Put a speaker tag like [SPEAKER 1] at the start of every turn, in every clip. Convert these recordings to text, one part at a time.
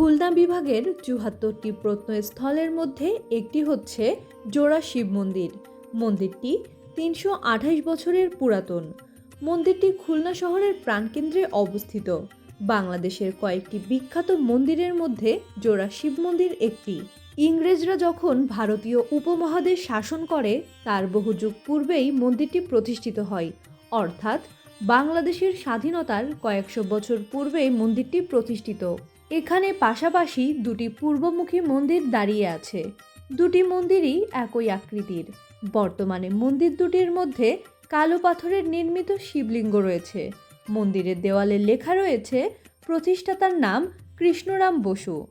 [SPEAKER 1] খুলনা বিভাগের চুহাত্তরটি প্রত্নস্থলের মধ্যে একটি হচ্ছে জোড়া শিব মন্দির। মন্দিরটি তিনশো আঠাশ বছরের পুরাতন। মন্দিরটি খুলনা শহরের প্রাণকেন্দ্রে অবস্থিত। বাংলাদেশের কয়েকটি বিখ্যাত মন্দিরের মধ্যে জোড়া শিব মন্দির একটি। ইংরেজরা যখন ভারতীয় উপমহাদেশ শাসন করে, তার বহু যুগ পূর্বেই মন্দিরটি প্রতিষ্ঠিত হয়। অর্থাৎ বাংলাদেশের স্বাধীনতার কয়েকশো বছর পূর্বেই মন্দিরটি প্রতিষ্ঠিত। এখানে পাশাপাশি দুটি পূর্বমুখী মন্দির দাঁড়িয়ে আছে। দুটি মন্দিরই একই আকৃতির। বর্তমানে মন্দির দুটির মধ্যে কালো পাথরের নির্মিত শিবলিঙ্গ রয়েছে। মন্দিরের দেওয়ালে লেখা রয়েছে, প্রতিষ্ঠাতার নাম কৃষ্ণরাম বসু।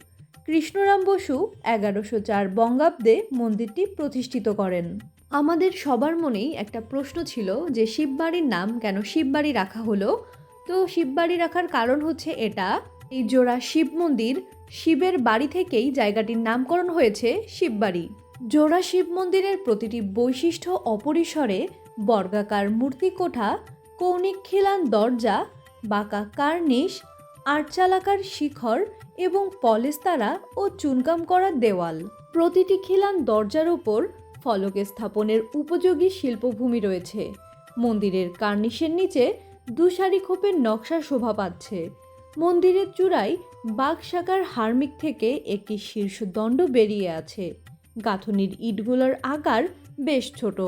[SPEAKER 1] কৃষ্ণরাম বসু এগারোশো চার বঙ্গাব্দে মন্দিরটি প্রতিষ্ঠিত করেন। আমাদের সবার মনেই একটা প্রশ্ন ছিল যে শিববাড়ির নাম কেন শিববাড়ি রাখা হলো? তো শিববাড়ি রাখার কারণ হচ্ছে এটা এই জোড়া শিব মন্দির শিবের বাড়ি থেকেই জায়গাটির নামকরণ হয়েছে শিববাড়ি। জোড়া শিব মন্দিরের প্রতিটি বৈশিষ্ট্য অপরিসরে বর্গাকার মূর্তিকোঠা, কৌণিক খিলান দরজা, বাঁকা কার্নিশ, আটচালাকার শিখর এবং পলেস্তারা ও চুনকাম করা দেওয়াল। প্রতিটি খিলান দরজার উপর ফলকে স্থাপনের উপযোগী শিল্পভূমি রয়েছে। মন্দিরের কার্নিশের নিচে দুসারি খোপের নকশা শোভা পাচ্ছে। মন্দিরের চূড়ায় বাঘশাকার হার্মিক থেকে একটি শীর্ষদণ্ড বেরিয়ে আছে। গাঁথনির ইটগুলোর আকার বেশ ছোট।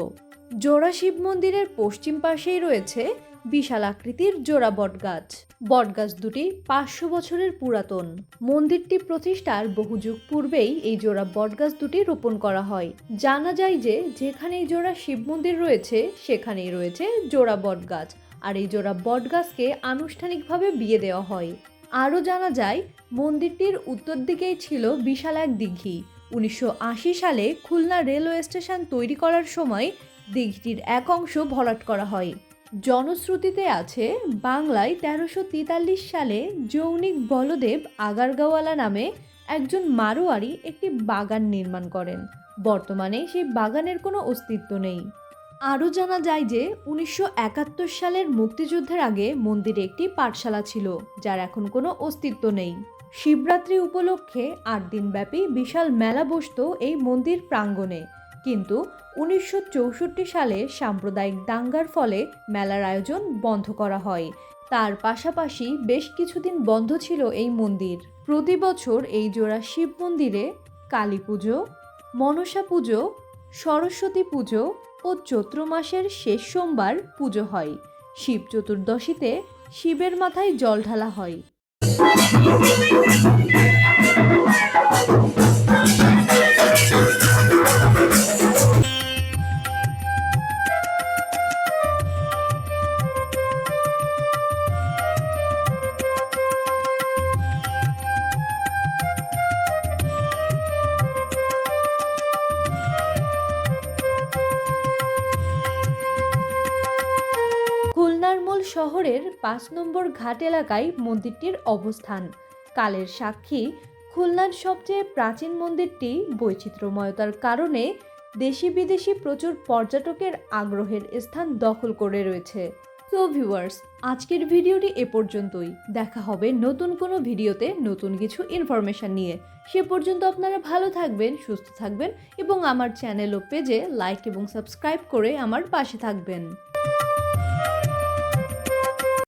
[SPEAKER 1] জোড়া শিব মন্দিরের পশ্চিম পাশেই রয়েছে বিশাল আকৃতির জোড়া বটগাছ। বটগাছ দুটি পাঁচশো বছরের পুরাতন। মন্দিরটি প্রতিষ্ঠার বহু যুগ পূর্বেই এই জোড়া বটগাছ দুটি রোপণ করা হয়। জানা যায় যে, যেখানেই জোড়া শিব মন্দির রয়েছে, সেখানেই রয়েছে জোড়া বটগাছ। আর এই জোড়া বটগাছকে আনুষ্ঠানিকভাবে বিয়ে দেওয়া হয়। আরও জানা যায়, মন্দিরটির উত্তর দিকেই ছিল বিশাল এক দিঘি। উনিশশো আশি সালে খুলনা রেলওয়ে স্টেশন তৈরি করার সময় দিঘিটির এক অংশ ভরাট করা হয়। জনশ্রুতিতে আছে, বাংলায় তেরোশো সালে যৌনিক বলদেব আগারগাওয়ালা নামে একজন মারোয়ারি একটি বাগান নির্মাণ করেন। বর্তমানে সেই বাগানের কোনো অস্তিত্ব নেই। আরও জানা যায় যে উনিশশো একাত্তর সালের মুক্তিযুদ্ধের আগে মন্দিরে একটি পাঠশালা ছিল, যার এখন কোনো অস্তিত্ব নেই। শিবরাত্রি উপলক্ষে আট দিনব্যাপী বিশাল মেলা বসত এই মন্দির প্রাঙ্গণে। কিন্তু উনিশশো চৌষট্টি সালে সাম্প্রদায়িক দাঙ্গার ফলে মেলার আয়োজন বন্ধ করা হয়। তার পাশাপাশি বেশ কিছুদিন বন্ধ ছিল এই মন্দির। প্রতি বছর এই জোড়া শিব মন্দিরে কালী পুজো, মনসা পুজো সরস্বতী পুজো ও চৈত্র মাসের শেষ সোমবার পুজো হয়। শিব চতুর্দশীতে শিবের মাথায় জল ঢালা হয়। শহরের পাঁচ নম্বর ঘাট এলাকায় মন্দিরটির অবস্থান। কালের সাক্ষী, খুলনার সবচেয়ে প্রাচীন মন্দিরটি বৈচিত্র্যময়তার কারণে দেশি বিদেশি প্রচুর পর্যটকের আগ্রহের স্থান দখল করে রয়েছে। তো ভিউয়ার্স আজকের ভিডিওটি এ পর্যন্তই। দেখা হবে নতুন কোনো ভিডিওতে নতুন কিছু ইনফরমেশন নিয়ে। সে পর্যন্ত আপনারা ভালো থাকবেন, সুস্থ থাকবেন এবং আমার চ্যানেল ও পেজে লাইক এবং সাবস্ক্রাইব করে আমার পাশে থাকবেন।